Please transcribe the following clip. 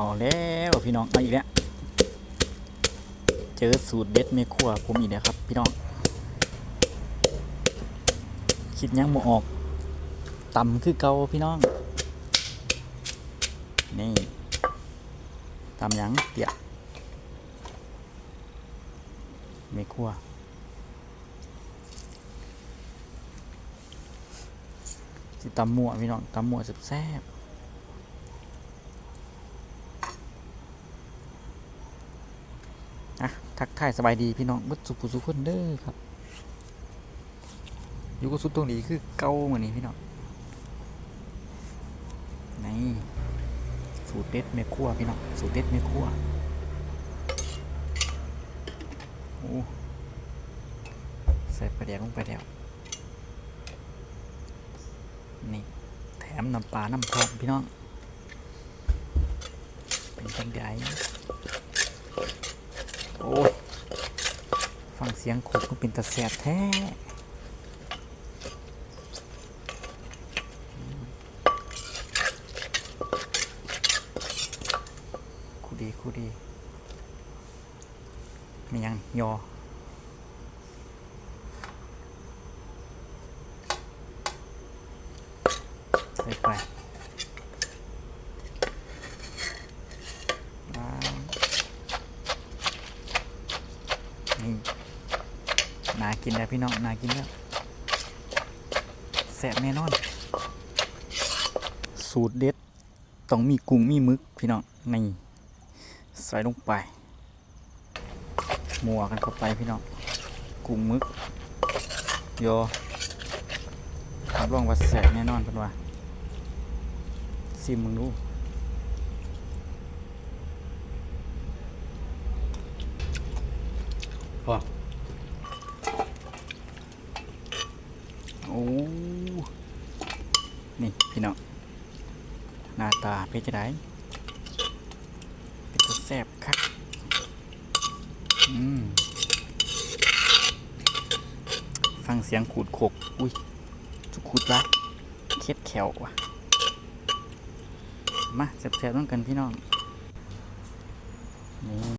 เอาแล้วพี่น้องเอาอีกแล้วเจอสูตรเด็ดเมครัวผมอีกแล้วครับ พี่น้องคิดยังบ่ออกต่ำคือเกาพี่น้อง นี่ตำยังเตี่ยเมครัวสิตำมั่วพี่น้องตำมั่วแซ่บ่ะทักทายสบายดีพี่น้องเบึดสุขสุขคนเด้อครับอยู่กับสุดตรงนี้คือเก่าเหมือนนี้พี่น้องนี่สูตรเด็ดแม่ครัวพี่น้องสูตรเด็ดแม่ครัวโอ้ใส่ปลาแดกลงไปแล้วนี่แถมน้ำปลาน้ำพร้อมพี่น้องเป็นจังไดโอ้ย ฟังเสียงขบมันเป็นตะแสบแท้คูดีคูดีไม่ยังยอใส่ไปว้าวนี่ นากินแล้วพี่น้องนากินแล้วแสบแน่นอน สูตรเด็ดต้องมีกุ้งมีมึกพี่น้องนี่ใส่ลงไปมัวกันเข้าไปพี่น้องกุ้งมึกโยรับรองว่าแสบแน่นอนเพิ่นว่าซิมมึงดูพอ โอ้นี่พี่น้องหน้าตาเป็นจะไดเป็นตัวแสบคักอืมฟังเสียงขูดขกอุ้ยจุกขุดละเคล็ดแขวว่ะ มาแซ่บๆต้องกันพี่น้องนี่